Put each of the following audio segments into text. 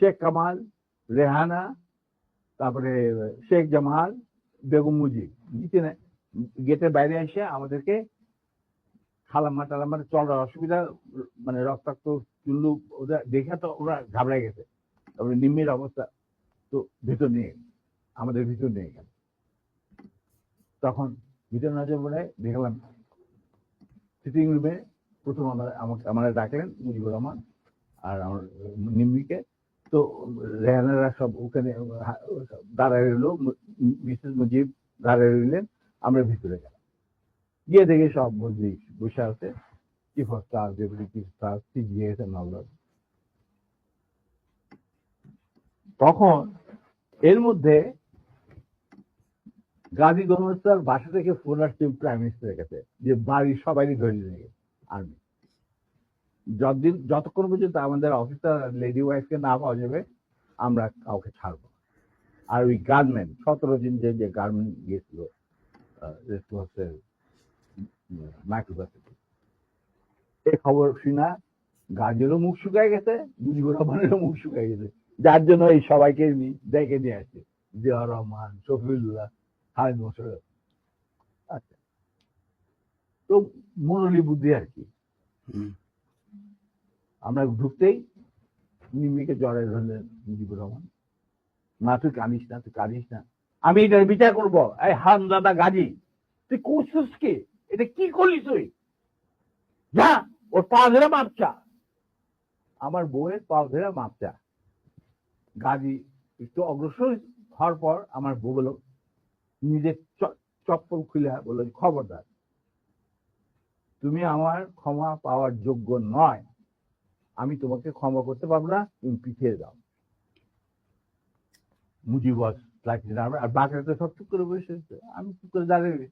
শেখ কামাল, রেহানা, তারপরে শেখ জামাল, বেগম মুজিব। নিচে না- গেটের বাইরে এসে আমাদেরকে খালাম্মা টালাম্মা চলার অসুবিধা মানে রক্তাক্ত চুল্লু, ওরা দেখে তো ওরা ঘাবড়ে গেছে। তারপরে নিম্নের অবস্থা তো ভিতর নিয়ে আমাদের ভিতর নিয়ে গেল। তখন ভিতর নজর পড়ে দেখলাম সিটিং রুমে প্রথম আমার আমাকে, আমার ডাকলেন মুজিবুর রহমান আর আমার নিম্মিকে। তো রেহানারা সব ওখানে দাঁড়ায় রইল মিসেস মুজিব দাঁড়ায় রইলেন, আমরা ভিতরে গেলাম। গিয়ে দেখি সব মন্ত্রী বসে আছে chief of staff deputy chief staff CGS and তখন এর মধ্যে গাজী গণহত্যার বাসা থেকে ফোন আসছে প্রাইম মিনিস্টারের কাছে, যে বাড়ির সবাই ধরে নিয়ে আর্মি যতদিন, যতক্ষণ পর্যন্ত আমাদের অফিসার লেডি ওয়াইফকে না পাওয়া যাবে, আমরা কাউকে ছাড়বো। আর ওই গার্মেন্ট সতেরো দিন যে যে গার্মেন্ট গিয়েছিল মাইক্রোবাসিটি এই খবর শুনা গাজেরও মুখ শুকায় গেছে মুজিবুর রহমানেরও মুখ শুকায় গেছে। যার জন্য এই সবাইকে ডেকে নিয়ে আসছে। জিয়া রহমান, শফিউল্লাহ হামিদ মোশারফ আচ্ছা। তো মুরলী বুদ্ধি আর কি। আমরা ঢুকতেই নিমিকে জ্বরে ধরলেন মুজিবুর রহমান। না তুই কানিস না, তুই কানিস না। আমি এটার বিচার করব। এই হান দাদা গাজী, তুই করছিস কি? এটা কি করলি তুই? যা, ওর পা ধরে মাপচা আমার বউয়ের পা ধরে মাপচা গাজী একটু অগ্রসর হওয়ার পর আমার বউ বলল, নিজের চপ্পল খুলে বলল, খবরদার, তুমি আমার ক্ষমা পাওয়ার যোগ্য নয়। তোমাকে ক্ষমা করতে পারব না, তুমি পিছিয়ে দাও। মুজিব লাগছে না আর বাকিরা তো সব চুপ করে বসে আমি চুপ করে দাঁড়িয়ে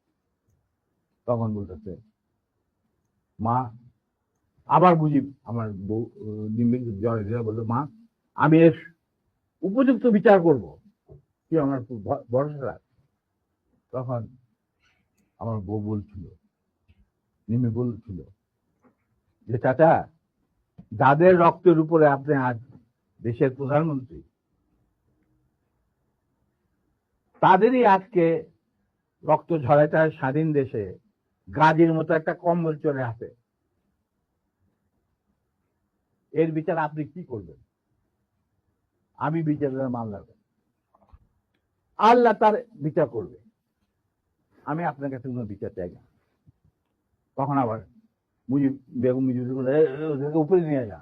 তখন বলতেছে, মা, আবার মুজিব, আমার বউ জ্বরে জ্বরে বলল, মা, আমি এর উপযুক্ত বিচার করব। কি আমার ভরসা রাখ। তখন আমার বউ বলছিল নিমি বলছিল, যে চাচা যাদের রক্তের উপরে আপনি আজ দেশের প্রধানমন্ত্রী, তাদেরই আজকে রক্ত ঝরাটা স্বাধীন দেশে। গাজীর মতো একটা কম্বল চলে আসে এর বিচার আপনি কি করবেন? আমি বিচারের লাগবেন আল্লাহ তার বিচার করবে। আমি আপনার কাছে কোনো বিচার চাই না। তখন আবার মুজিব বেগম মুজিব বলল, "এ, এ, ওদেরকে উপরে নিয়ে যা